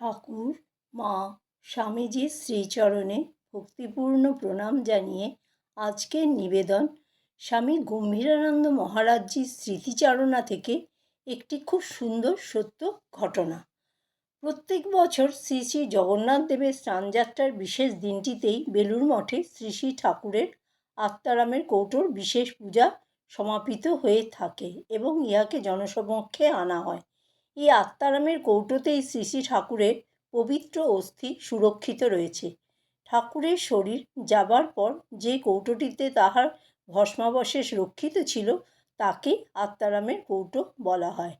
ঠাকুর, মা স্বামীজির শ্রীচরণে ভক্তিপূর্ণ প্রণাম জানিয়ে আজকের নিবেদন স্বামী গম্ভীরানন্দ মহারাজজির স্মৃতিচারণা থেকে একটি খুব সুন্দর সত্য ঘটনা। প্রত্যেক বছর শ্রী শ্রী জগন্নাথ দেবের স্নানযাত্রার বিশেষ দিনটিতেই বেলুর মঠে শ্রী শ্রী ঠাকুরের আত্মারামের কৌটোর বিশেষ পূজা সমাপিত হয়ে থাকে এবং ইহাকে জনসমক্ষে আনা হয়। এই আত্মারামের কৌটোতেই শ্রী ঠাকুরের পবিত্র অস্থি সুরক্ষিত রয়েছে। ঠাকুরের শরীর যাবার পর যে কৌটোটিতে তাহার ভস্মাবশেষ রক্ষিত ছিল, তাকে আত্মারামের কৌটো বলা হয়।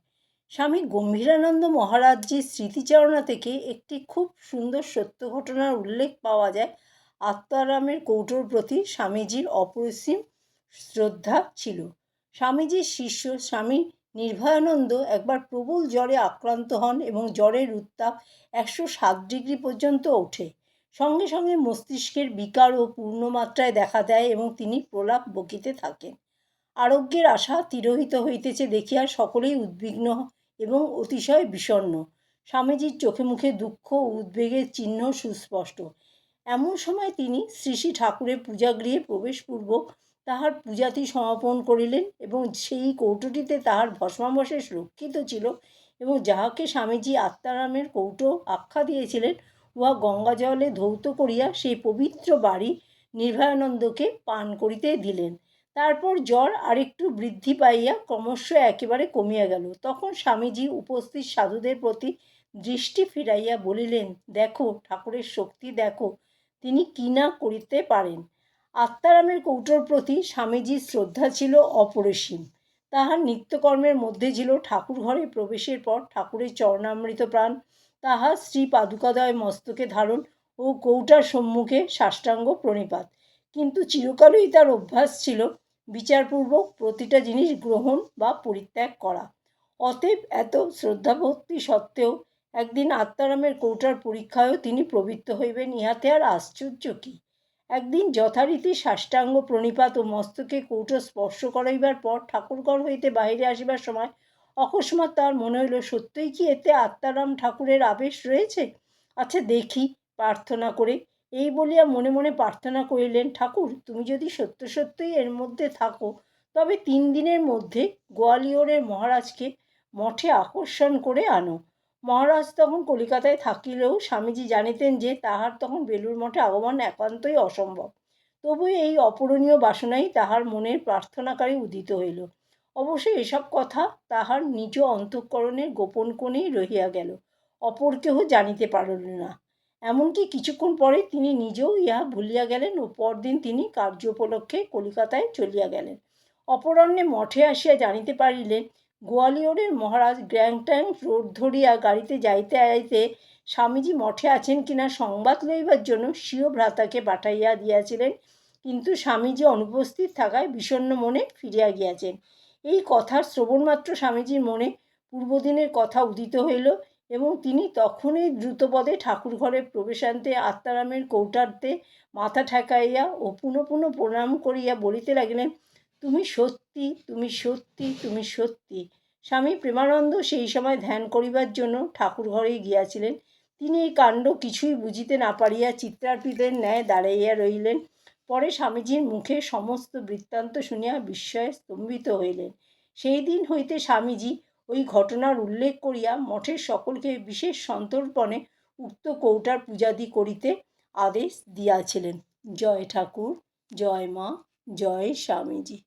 স্বামী গম্ভীরানন্দ মহারাজজির স্মৃতিচারণা থেকে একটি খুব সুন্দর সত্য ঘটনার উল্লেখ পাওয়া যায়। আত্মারামের কৌটোর প্রতি স্বামীজির অপরিসীম শ্রদ্ধা ছিল। স্বামীজির শিষ্য, স্বামী নির্ভয়ানন্দ একবার প্রবল জ্বরে আক্রান্ত হন এবং জ্বরের উত্তাপ একশো সাত ডিগ্রি পর্যন্ত ওঠে। সঙ্গে সঙ্গে মস্তিষ্কের বিকার ও পূর্ণমাত্রায় দেখা দেয় এবং তিনি প্রলাপ বকিতে থাকেন। আরোগ্যের আশা তিরোহিত হইতেছে দেখিয়া সকলেই উদ্বিগ্ন এবং অতিশয় বিষণ্ণ। স্বামীজির চোখে মুখে দুঃখ ও উদ্বেগের চিহ্ন সুস্পষ্ট। এমন সময় তিনি শ্রী শ্রী ঠাকুরের পূজাগৃহে প্রবেশপূর্বক তাহার পূজাতি সমাপন করিলেন এবং সেই কৌটোটিতে তাহার ভস্মাবশেষ রক্ষিত ছিল এবং যাহাকে স্বামীজি আত্মারামের কৌটো আখ্যা দিয়েছিলেন, উহা গঙ্গা জলে ধৌত করিয়া সেই পবিত্র বাড়ি নির্ভয়ানন্দকে পান করিতে দিলেন। তারপর জ্বর আরেকটু বৃদ্ধি পাইয়া ক্রমশ একেবারে কমিয়া গেল। তখন স্বামীজি উপস্থিত সাধুদের প্রতি দৃষ্টি ফিরাইয়া বলিলেন, দেখো, ঠাকুরের শক্তি দেখো, তিনি কি না করিতে পারেন? আত্মারামের কৌটোর প্রতি স্বামীজির শ্রদ্ধা ছিল অপরিসীম। তাহার নিত্যকর্মের মধ্যে ছিল ঠাকুর ঘরে প্রবেশের পর ঠাকুরের চরণামৃত প্রাণ, তাহার শ্রী পাদুকাদয় মস্তকে ধারণ ও কৌটার সম্মুখে সাষ্টাঙ্গ প্রণিপাত। কিন্তু চিরকালই তার অভ্যাস ছিল বিচারপূর্বক প্রতিটা জিনিস গ্রহণ বা পরিত্যাগ করা। অতএব এত শ্রদ্ধাভক্তি সত্ত্বেও একদিন আত্মারামের কৌটার পরীক্ষায়ও তিনি প্রবৃত্ত হইবেন, ইহাতে আর আশ্চর্য কী? একদিন যথারীতি সাষ্টাঙ্গ প্রণিপাত ও মস্তকে কৌটো স্পর্শ করাইবার পর ঠাকুরঘর হইতে বাহিরে আসিবার সময় অকস্মাৎ তার মনে হইল, সত্যই কি এতে আত্মারাম ঠাকুরের আবেশ রয়েছে? আচ্ছা দেখি, প্রার্থনা করে। এই বলিয়া মনে মনে প্রার্থনা করিলেন, ঠাকুর, তুমি যদি সত্য সত্যই এর মধ্যে থাকো, তবে তিন দিনের মধ্যে গোয়ালিয়রের মহারাজকে মঠে আকর্ষণ করে আনো। মহারাজ তখন কলিকাতায় থাকিলেও স্বামীজি জানিতেন যে তাহার তখন বেলুর মঠে আগমন একান্তই অসম্ভব। তবু এই অপূরণীয় বাসনাই তাহার মনের প্রার্থনাকারী উদিত হইল। অবশ্য এসব কথা তাহার নিজ অন্তঃকরণের গোপন কোণেই রহিয়া গেল। অপর কেহ জানিতে পারল না। এমনকি কিছুক্ষণ পরে তিনি নিজেও ইহা ভুলিয়া গেলেন ও পরদিন তিনি কার্য উপলক্ষে কলিকাতায় চলিয়া গেলেন। অপরাহ্নে মঠে আসিয়া জানিতে পারিলেন গোয়ালিয়রের মহারাজ গ্র্যাংট্যাং রোড ধরিয়া গাড়িতে যাইতে যাইতে স্বামীজি মঠে আছেন কিনা সংবাদ লইবার জন্য স্বীয় ভ্রাতাকে পাঠাইয়া দিয়াছিলেন। কিন্তু স্বামীজি অনুপস্থিত থাকায় বিষণ্ণ মনে ফিরিয়া গিয়াছেন। এই কথার শ্রবণমাত্র স্বামীজির মনে পূর্বদিনের কথা উদিত হইল এবং তিনি তখনই দ্রুতপদে ঠাকুর ঘরে প্রবেশান্তে আত্মারামের কৌটার্তে মাথা ঠেকাইয়া ও পুনঃ পুনঃ প্রণাম করিয়া বলিতে লাগিলেন তুমি সত্যি তুমি সত্যি তুমি সত্যি। স্বামী প্রেমানন্দ সেই সময় ধ্যান করিবার জন্য ঠাকুর ঘরে গিয়াছিলেন। তিনি এই কাণ্ড কিছুই বুঝিতে না পারিয়া চিত্রার্পিতের ন্যায় দাঁড়াইয়া রহিলেন পরে স্বামীজির মুখে সমস্ত বৃত্তান্ত শুনিয়া বিস্ময়ে স্তম্ভিত হইলেন। সেই দিন হইতে স্বামীজি ওই ঘটনার উল্লেখ করিয়া মঠের সকলকে বিশেষ সন্তর্পণে উক্ত কৌটার পূজাদি করিতে আদেশ দিয়াছিলেন। জয় ঠাকুর, জয় মা, জয় স্বামীজি।